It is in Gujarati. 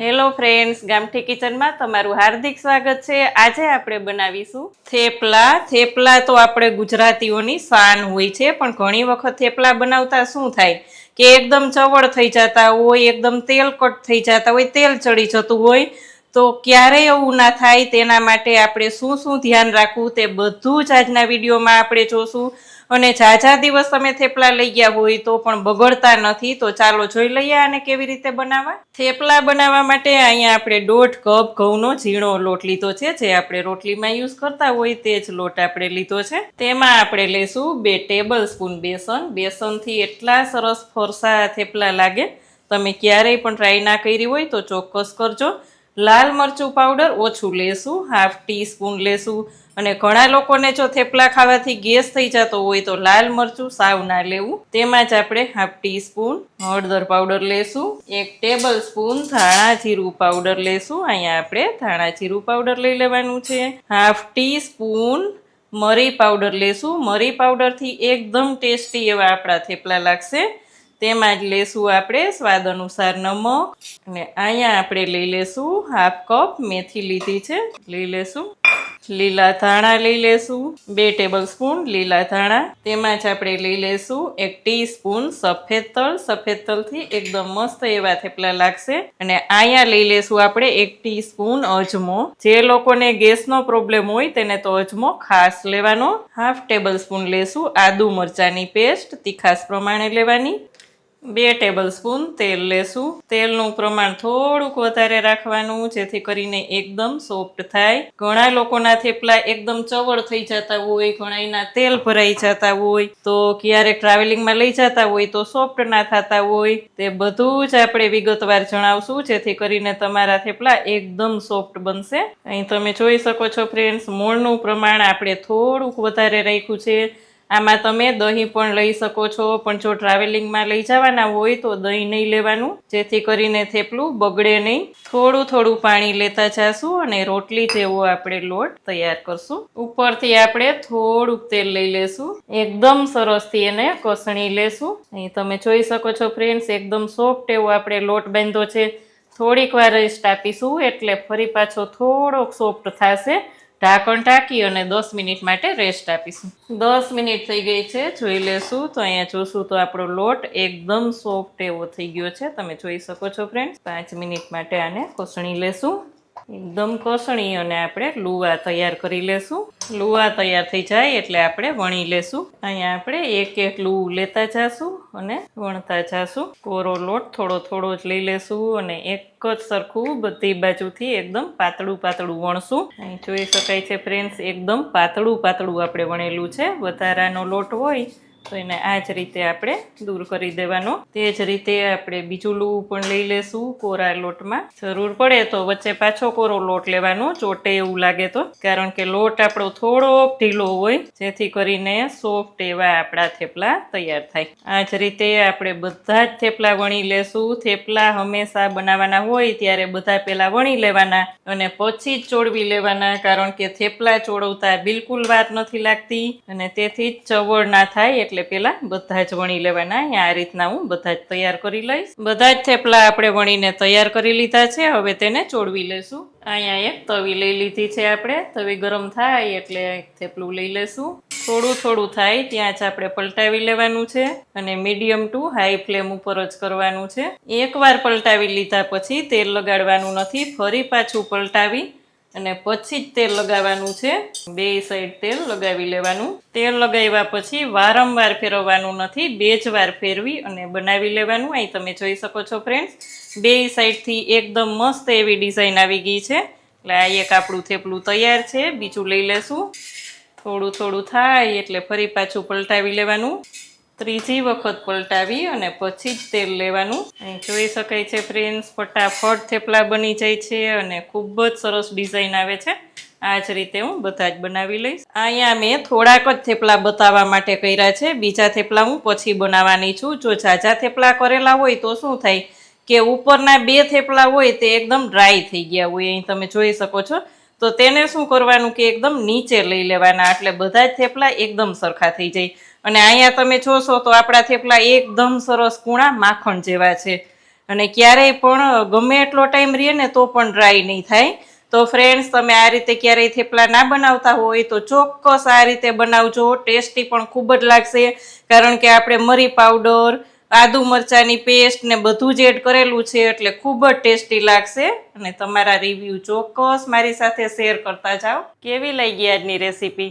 હેલો ફ્રેન્ડ્સ, ગામઠી કિચનમાં તમારું હાર્દિક સ્વાગત છે. આજે આપણે બનાવીશું થેપલા. થેપલા તો આપણે ગુજરાતીઓની શાન હોય છે, પણ ઘણી વખત થેપલા બનાવતા શું થાય? કે એકદમ ચવળ થઈ જતા હોય, એકદમ તેલ કટ થઈ જતા હોય, તેલ ચડી જતું હોય, તો ક્યારેય એવું ના થાય. તેના માટે આપણે શું શું ધ્યાન રાખવું તે બધું જ આજના વિડીયોમાં આપણે જોશું. અને ઝાઝા દિવસ તમે થેપલા લઈ ગયા હોય તો પણ બગડતા નથી, તો ચાલો જોઈ લઈએ આને કેવી રીતે બનાવવા. થેપલા બનાવવા માટે અહીંયા આપણે દોઢ કપ ઘઉંનો ઝીણો લોટ લીધો છે, જે આપણે રોટલીમાં યુઝ કરતા હોય તે જ લોટ આપણે લીધો છે. તેમાં આપણે લેશું બે ટેબલ સ્પૂન બેસન. બેસનથી એટલા સરસ ફરસા થેપલા લાગે. તમે ક્યારેય પણ ટ્રાય ના કરી હોય તો ચોક્કસ કરજો. લાલ મરચું પાવડર ઓછું લેશું, હાફ ટી સ્પૂન લેશું અને ઘણા લોકોને જો થેપલા ખાવાથી ગેસ થઈ જતો હોય તો લાલ મરચું સાવ ના લેવું. તેમાં જ આપણે હાફ ટી સ્પૂન હળદર પાવડર લેશું, એક ટેબલ સ્પૂન ધાણા જીરું પાવડર લેશું, અહીંયા આપણે ધાણા જીરું પાવડર લઈ લેવાનું છે. હાફ ટી સ્પૂન મરી પાવડર લેશું, મરી પાવડરથી એકદમ ટેસ્ટી એવા આપણા થેપલા લાગશે. તેમાં જ લેશું આપણે સ્વાદ અનુસાર નમક. અને અહીંયા આપણે લઈ લેશું હાફ કપ મેથી લીધી છે. લઈ લેશું. લીલા ધાણા લઈ લેશું. બે ટેબલ સ્પૂન લીલા ધાણા. તેમાં જ આપણે લઈ લેશું એક ટી સ્પૂન સફેદ તલ. સફેદ તલથી એકદમ મસ્ત એવા થેપલા લાગશે. અને અહીંયા લઈ લેશું આપણે એક ટી સ્પૂન અજમો. જે લોકોને ગેસનો પ્રોબ્લેમ હોય તેને તો અજમો ખાસ લેવાનો. હાફ ટેબલ સ્પૂન લેશું આદુ મરચાની પેસ્ટ તીખાસ પ્રમાણે લેવાની. બે ટેબલ સ્પૂન તેલ લેશું. તેલનું પ્રમાણ થોડુંક વધારે રાખવાનું, જેથી કરીને એકદમ સોફ્ટ થાય. ઘણા લોકોના થેપલા એકદમ ચવળ થઈ જતા હોય, ઘણા એના તેલ ભરાઈ જતા હોય. તો ક્યારેક ટ્રાવેલિંગમાં લઈ જતા હોય તો સોફ્ટ ના થતા હોય. તે બધું જ આપણે વિગતવાર જણાવશું, જેથી કરીને તમારા થેપલા એકદમ સોફ્ટ બનશે. અહીં તમે જોઈ શકો છો ફ્રેન્ડ્સ મૂળનું પ્રમાણ આપણે થોડુંક વધારે રાખ્યું છે. આમાં તમે દહીં પણ લઈ શકો છો, પણ જો ટ્રાવેલિંગમાં લઈ જવાના હોય તો દહીં નહીં લેવાનું. જેથી કરીને થેપલું બગડે નહીં. થોડું થોડું પાણી લેતા જાશું અને રોટલી જેવો આપણે લોટ તૈયાર કરશું. ઉપરથી આપણે થોડુંક તેલ લઈ લેશું. એકદમ સરસથી એને કસણી લેશું. અહીં તમે જોઈ શકો છો ફ્રેન્ડ્સ એકદમ સોફ્ટ એવો આપણે લોટ બાંધો છે. થોડીક વાર રેસ્ટ આપીશું એટલે ફરી પાછો થોડોક સોફ્ટ થશે. ઢાંકણ ઢાંકી અને દસ મિનિટ માટે રેસ્ટ આપીશું. દસ મિનિટ થઈ ગઈ છે, જોઈ લેશું. તો અહીંયા જોશું તો આપણો લોટ એકદમ સોફ્ટ એવો થઈ ગયો છે. તમે જોઈ શકો છો ફ્રેન્ડ પાંચ મિનિટ માટે આને કોસણી લેશું. એકદમ કસણી અને આપણે લુવા તૈયાર કરી લેશું. લુવા તૈયાર થઈ જાય એટલે આપણે વણી લેશું. અહીંયા આપણે એક એક લૂ લેતા જાશું અને વણતા જાશું. કોરો લોટ થોડો થોડો જ લઈ લેશું અને એક જ સરખું બધી બાજુથી એકદમ પાતળું પાતળું વણશું. અહીં જોઈ શકાય છે ફ્રેન્ડ્સ એકદમ પાતળું પાતળું આપણે વણેલું છે. વધારાનો લોટ હોય તો એને આ જ રીતે આપણે દૂર કરી દેવાનો. તે જ રીતે આપણે બીજું લૂવું પણ લઈ લેશું કોરા લોટમાં. જરૂર પડે તો વચ્ચે પાછો કોરો લોટ લેવાનો, ચોટે એવું લાગે તો. કારણ કે લોટ આપણો થોડો ઢીલો હોય, જેથી કરીને સોફ્ટ એવા આપણા થેપલા તૈયાર થાય. આ જ રીતે આપણે બધા જ થેપલા વણી લેશું. થેપલા હંમેશા બનાવવાના હોય ત્યારે બધા પહેલા વણી લેવાના અને પછી જ ચોળવી લેવાના, કારણ કે થેપલા ચોળવતા બિલકુલ વાત નથી લાગતી અને તેથી જ ચવળ ના થાય એટલે પેલા બધા જ વણી લેવાના. આ રીતના હું બધા જ તૈયાર કરી લઈશ. બધા જ થેપલા આપણે વણીને તૈયાર કરી લીધા છે. હવે તેને ચોડવી લેશું. અહીંયા એક તવી લઈ લીધી છે આપણે. તવી ગરમ થાય એટલે થેપલું લઈ લેશું. થોડું થોડું થાય ત્યાં જ આપણે પલટાવી લેવાનું છે અને મીડિયમ ટુ હાઈ ફ્લેમ ઉપર જ કરવાનું છે. એકવાર પલટાવી લીધા પછી તેલ લગાડવાનું નથી. ફરી પાછું પલટાવી અને પછી જ તેલ લગાવવાનું છે. બે સાઈડ તેલ લગાવી લેવાનું. તેલ લગાવ્યા પછી વારંવાર ફેરવવાનું નથી. બે જ વાર ફેરવી અને બનાવી લેવાનું. અહીં તમે જોઈ શકો છો ફ્રેન્ડ્સ બે સાઈડથી એકદમ મસ્ત એવી ડિઝાઇન આવી ગઈ છે. એટલે આ એક આપણું થેપલું તૈયાર છે. બીજું લઈ લેશું. થોડું થોડું થાય એટલે ફરી પાછું પલટાવી લેવાનું. ત્રીજી વખત પલટાવી અને પછી જ તેલ લેવાનું. અહીં જોઈ શકાય છે ફ્રેન્ડ્સ, ફટાફટ થેપલા બની જાય છે અને ખૂબ જ સરસ ડિઝાઇન આવે છે. આ જ રીતે હું બધા જ બનાવી લઈશ. અહીંયા મેં થોડાક જ થેપલા બતાવવા માટે કર્યા છે. બીજા થેપલા હું પછી બનાવવાની છું. જો ઝાઝા થેપલા કરેલા હોય તો શું થાય કે ઉપરના બે થેપલા હોય તે એકદમ ડ્રાય થઈ ગયા હોય. અહીં તમે જોઈ શકો છો. તો તેને શું કરવાનું કે એકદમ નીચે લઈ લેવાના. એટલે બધા જ થેપલા એકદમ સરખા થઈ જાય. અને અહીંયા તમે જોશો તો આપણા થેપલા એકદમ સરસ કૂણા માખણ જેવા છે. અને ક્યારેય પણ ગમે એટલો ટાઈમ રહીએ ને તો પણ ડ્રાય નહીં થાય. તો ફ્રેન્ડ્સ તમે આ રીતે ક્યારેય થેપલા ના બનાવતા હોય તો ચોક્કસ આ રીતે બનાવજો. ટેસ્ટી પણ ખૂબ જ લાગશે. કારણ કે આપણે મરી પાવડર આદુ મરચાંની પેસ્ટ ને બધું જ એડ કરેલું છે એટલે ખૂબ જ ટેસ્ટી લાગશે. અને તમારા રિવ્યૂ ચોક્કસ મારી સાથે શેર કરતા જાઓ. કેવી લાગી આજની રેસીપી